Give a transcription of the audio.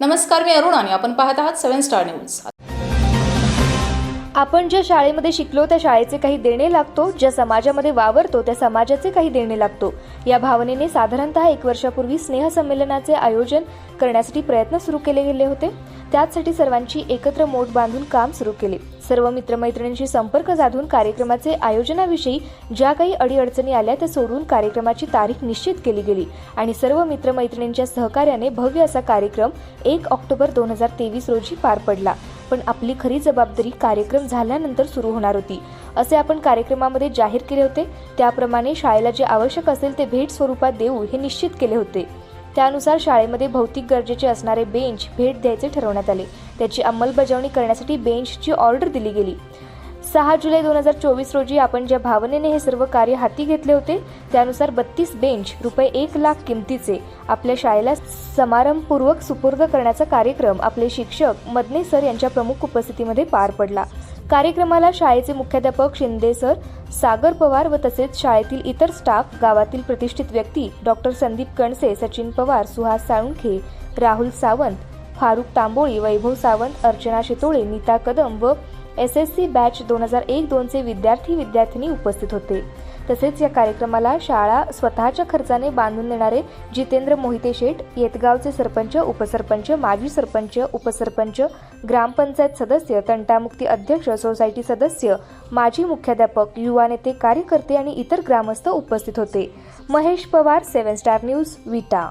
नमस्कार मी अरुण आणि आपण पाहत आहात सेव्हन स्टार न्यूज आपण ज्या शाळेमध्ये शिकलो त्या शाळेचे काही देणे लागतो ज्या समाजामध्ये वावरतो त्या समाजाचे काही देणे लागतो. या भावनेने साधारणतः एक वर्षापूर्वी स्नेहसंमेलनाचे आयोजन करण्यासाठी प्रयत्न सुरू केले गेले होते. त्याचसाठी सर्वांची एकत्र मोठ बांधून काम सुरू केले. सर्व मित्रमैत्रिणींशी संपर्क साधून कार्यक्रमाचे आयोजनाविषयी ज्या काही अडीअडचणी आल्या त्या सोडून कार्यक्रमाची तारीख निश्चित केली गेली. आणि सर्व मित्रमैत्रिणींच्या सहकार्याने भव्य असा कार्यक्रम एक ऑक्टोबर दोन हजार तेवीस रोजी पार पडला. पण आपली खरी जबाबदारी कार्यक्रम झाल्यानंतर सुरू होणार होती. असे आपण कार्यक्रमामध्ये जाहीर केले होते. त्याप्रमाणे शाळेला जे आवश्यक असेल ते भेट स्वरूपात देऊ हे निश्चित केले होते. त्यानुसार शाळेमध्ये भौतिक गरजेचे असणारे बेंच भेट द्यायचे ठरवण्यात आले. त्याची अंमलबजावणी करण्यासाठी बेंचची ऑर्डर दिली गेली. सहा जुलै दोन हजार चोवीस रोजी आपण ज्या भावनेने हे सर्व कार्य हाती घेतले होते त्यानुसार बत्तीस बेंच रुपये एक लाख किमतीचे आपल्या शाळेला समारंभपूर्वक सुपूर्द करण्याचा कार्यक्रम आपले शिक्षक मदने सर यांच्या प्रमुख उपस्थितीमध्ये पार पडला. कार्यक्रमाला शाळेचे मुख्याध्यापक शिंदे सर सागर पवार व तसेच शाळेतील इतर स्टाफ गावातील प्रतिष्ठित व्यक्ती डॉक्टर संदीप कणसे सचिन पवार सुहास साळुंखे राहुल सावंत फारुख तांबोळी वैभव सावंत अर्चना शितोळे नीता कदम व एस एस सी बॅच दोन हजार एक दोनचे विद्यार्थी विद्यार्थिनी उपस्थित होते. तसेच या कार्यक्रमाला शाळा स्वतःच्या खर्चाने बांधून देणारे जितेंद्र मोहिते शेठ येतगावचे सरपंच उपसरपंच माजी सरपंच उपसरपंच ग्रामपंचायत सदस्य तंटामुक्ती अध्यक्ष सोसायटी सदस्य माजी मुख्याध्यापक युवा नेते कार्यकर्ते आणि इतर ग्रामस्थ उपस्थित होते. Mahesh Pawar seven star news Vita.